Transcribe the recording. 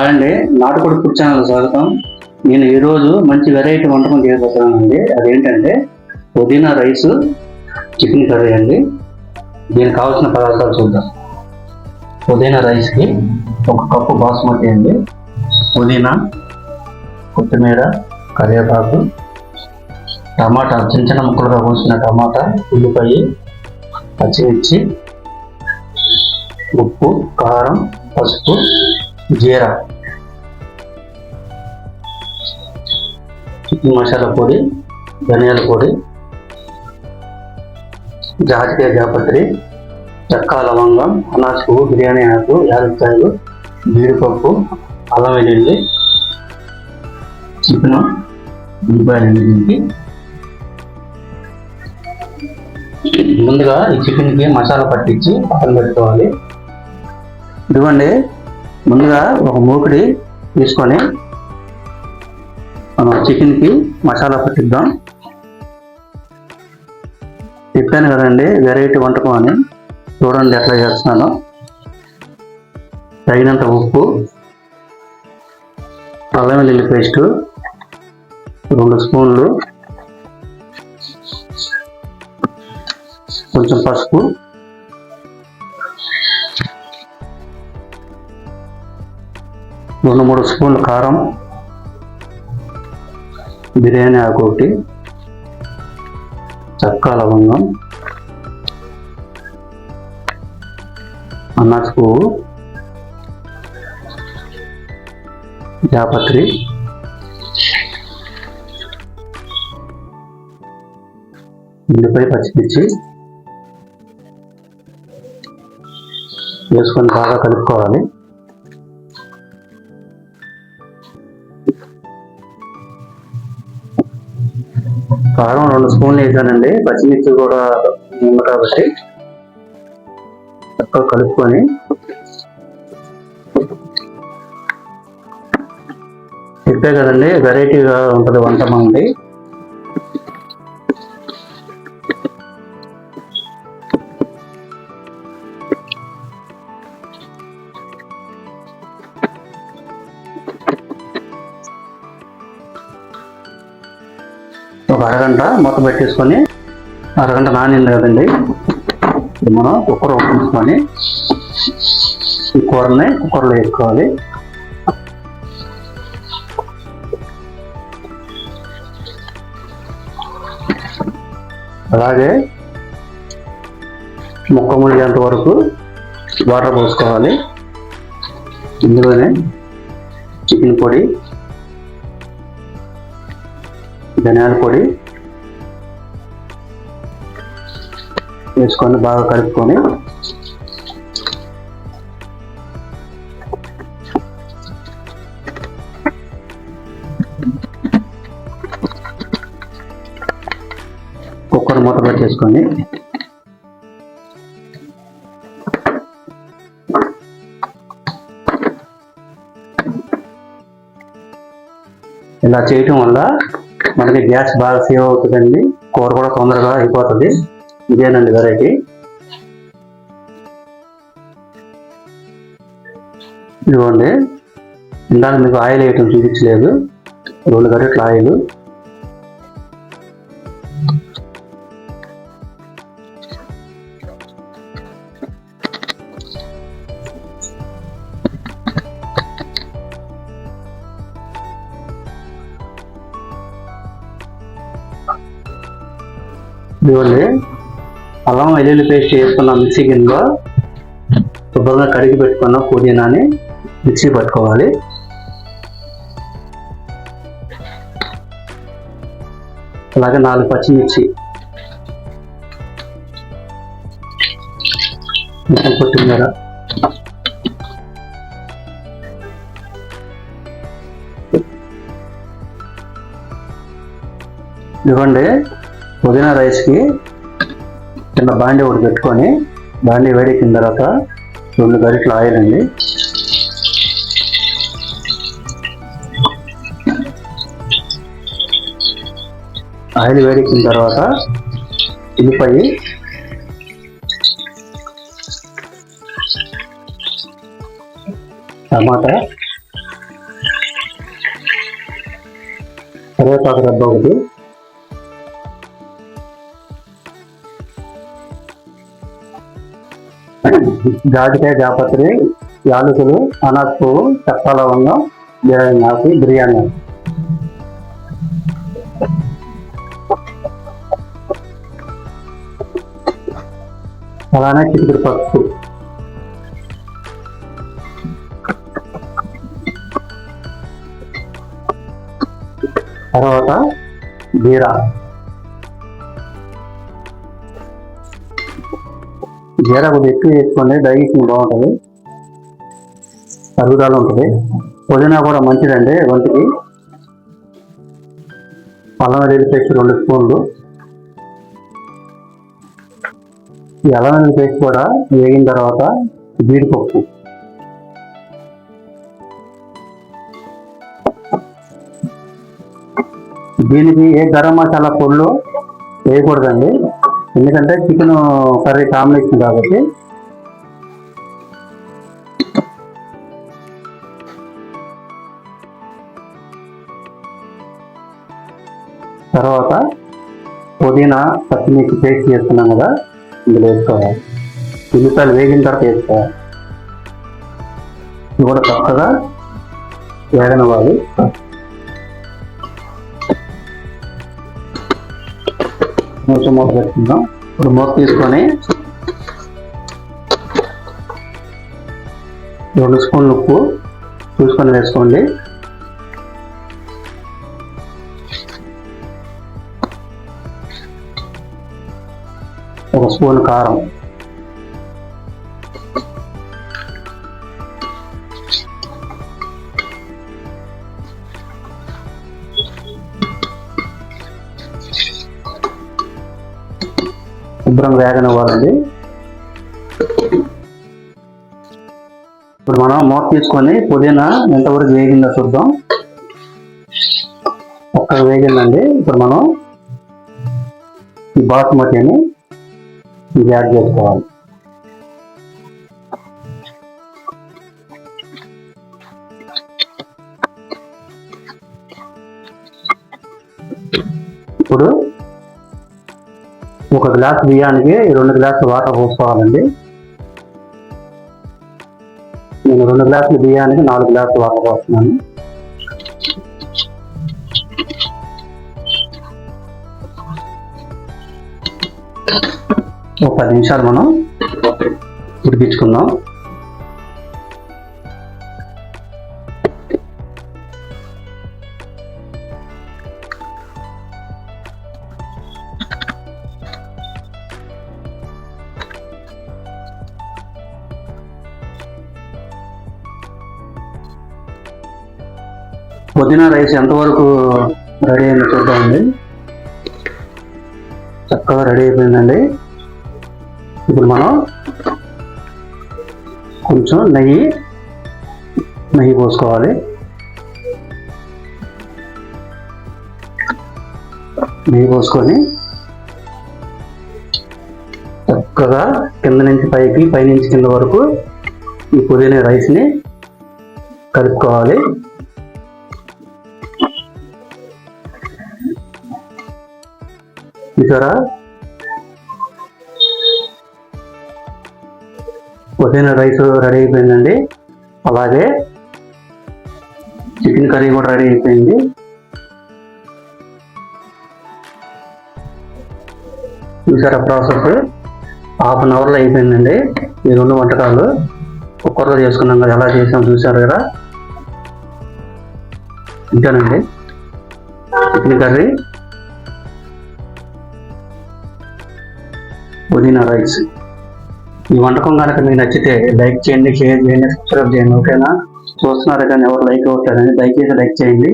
అండి నాటుకోడి food channel స్వాగతం. నేను ఈరోజు మంచి వెరైటీ వంటకం చేయబోతున్నానండి అదేంటంటే పుదీనా రైస్ చికెన్ కర్రీ అండి. దీనికి కావాల్సిన పదార్థాలు చూద్దాం. పుదీనా రైస్కి ఒక కప్పు బాస్మతి అండి. పుదీనా కొత్తిమీర కరివేపాకు టమాటా చిన్న చిన్న ముక్కలుగా కోసిన టమాటా ఉల్లిపాయ పచ్చిమిర్చి ఉప్పు కారం పసుపు జీరా చికెన్ మసాలా పొడి ధనియాల పొడి జాజికాయ జాపత్రి చెక్క లవంగం అనాస్ పువ్వు బిర్యానీ ఆకు యాలక్కాయలు జీడిపప్పు అల్లం వెల్లుల్లి చికెన్ ఉల్లిపాయలు దీనికి ముందుగా ఈ చికెన్కి మసాలా పట్టించి పక్కన పెట్టుకోవాలి. ఇదిగోండి. ముందుగా ఒక మూకుడి తీసుకొని మనం చికెన్కి మసాలా పట్టిద్దాం. చెప్పాను కదండి వెరైటీ వంటకం అని. చూడండి ఎట్లా చేస్తున్నాను. తగినంత ఉప్పు అల్లం వెల్లుల్లి పేస్టు రెండు స్పూన్లు కొంచెం పసుపు రెండు మూడు స్పూన్లు కారం బిర్యానీ ఆకు ఒకటి చక్క లవంగం అన్నాస పువ్వు జాపత్రి ఉల్లిపాయ పచ్చిమిర్చి వేసుకొని బాగా కలుపుకోవాలి. కారం రెండు స్పూన్లు వేసానండి పచ్చిమిర్చి కూడా ఉంది కాబట్టి చక్కగా కలుపుకొని చెప్పే కదండి వెరైటీగా ఉంటుంది వంట మనది ఒక అరగంట మూత పెట్టేసుకొని అరగంట నానింది కదండి. మనం కుక్కర్ ఉంచుకొని ఈ కూరని కుక్కర్లో వేసుకోవాలి. అలాగే ముక్క మునిగేంత వరకు వాటర్ పోసుకోవాలి. ఇందులోనే చికెన్ పొడి ధనియాల పొడి వేసుకొని బాగా కలుపుకొని కుక్కర్ మూత పెట్టేసుకొని ఇలా చేయటం వల్ల మనకి గ్యాస్ బాగా సేవ్ అవుతుందండి. కూర కూడా తొందరగా అయిపోతుంది. ఇదేనండి వెరైటీ ఇదిగోండి. ఇందాక మీకు ఆయిల్ వేయటం చూపించలేదు. రెండు గరిటల ఆయిల్. ఇదిగోండి అల్లం వెల్లుల్లి పేస్ట్ వేసుకున్న మిక్సీ గిన్నెలో శుభ్రంగా కడిగి పెట్టుకున్న పుదీనాని మిక్సీ పట్టుకోవాలి. అలాగే నాలుగు పచ్చిమిర్చి. కొంచెం కొత్తిమీర. ఇవ్వండి. పుదీనా రైస్కి చిన్న బాండీ ఒకటి పెట్టుకొని బాండీ వేడెక్కిన తర్వాత రెండు గరిటలు ఆయిల్ అండి. ఆయిల్ వేడెక్కిన తర్వాత ఉల్లిపాయ టమాటా కరివేపాకు డబ్బా ఒకటి జాజికాయ జాపత్రి యాలకులు అనాస్ పువ్వు ఉన్న లవంగం బిర్యానీ బిర్యానీ. అలానే చిక్కుడు పప్పు తర్వాత జీరా. జీరా కొద్దిగా ఎక్కువ వేసుకోండి డైజెషన్ బాగుంటుంది. అరుగుదల ఉంటుంది పుదీనా కూడా మంచిదండి ఒంటికి అల్లం వెల్లుల్లి పేస్ట్ రెండు స్పూన్లు. ఈ అల్లం వెల్లుల్లి పేస్ట్ కూడా వేగిన తర్వాత జీడిపప్పు. దీనికి ఏ గరం మసాలా పొళ్ళు వేయకూడదండి. ఎందుకంటే చికెన్ కర్రీ కాంబినేషన్ కాబట్టి. తర్వాత పుదీనా పచ్చిమిర్చి పేస్ట్ చేస్తున్నాం కదా ఇందులో వేసుకోవాలి. ఉల్లిపాయలు వేగిన తర్వాత వేసుకోవాలి. ఇది కూడా చక్కగా వేగనివ్వాలి. కొంచెం మూత పెట్టుకుందాం. ఇప్పుడు మూత తీసుకొని రెండు స్పూన్లు ఉప్పు చూసుకొని వేసుకోండి. ఒక స్పూన్ కారం శుభ్రం వేగనివ్వాలండి ఇప్పుడు మనం మూత తీసుకొని పుదీనా ఎంతవరకు వేగిందో చూద్దాం. ఒక్క వేగిందండి. ఇప్పుడు మనం ఈ బాస్మతిని యాడ్ చేసుకోవాలి. ఇప్పుడు ఒక గ్లాస్ బియ్యానికి రెండు గ్లాసులు వాటర్ పోసుకోవాలండి. నేను రెండు గ్లాసులు బియ్యానికి నాలుగు గ్లాసులు వాటర్ పోస్తున్నాను. ఒక పది నిమిషాలు మనం ఉడికించుకుందాం. పుదీనా రైస్ ఎంతవరకు రెడీ అయిందో చూద్దామండి. చక్కగా రెడీ అయిపోయిందండి. ఇప్పుడు మనం కొంచెం నెయ్యి నెయ్యి పోసుకోవాలి. నెయ్యి పోసుకొని చక్కగా కింద నుంచి పైకి పైనుంచి కింద వరకు ఈ పుదీనా రైస్ని కలుపుకోవాలి. చూసారా ఉదయం రైస్ రెడీ అయిపోయిందండి. అలాగే చికెన్ కర్రీ కూడా రెడీ అయిపోయింది. చూసారా ప్రాసెస్? హాఫ్ అన్ అవర్లో అయిపోయిందండి. ఈ రెండు వంటకాలు కుక్కర్లో చేసుకున్నాం కదా ఎలా చేసాం చూసారు కదా? ఇంతేనండి. చికెన్ కర్రీ పుదీనా రైస్. ఈ వంటకం కనుక మీకు నచ్చితే లైక్ చేయండి షేర్ చేయండి సబ్స్క్రైబ్ చేయండి ఓకేనా? చూస్తున్నారు కానీ ఎవరు లైక్ అవుతారని దయచేసి లైక్ చేయండి.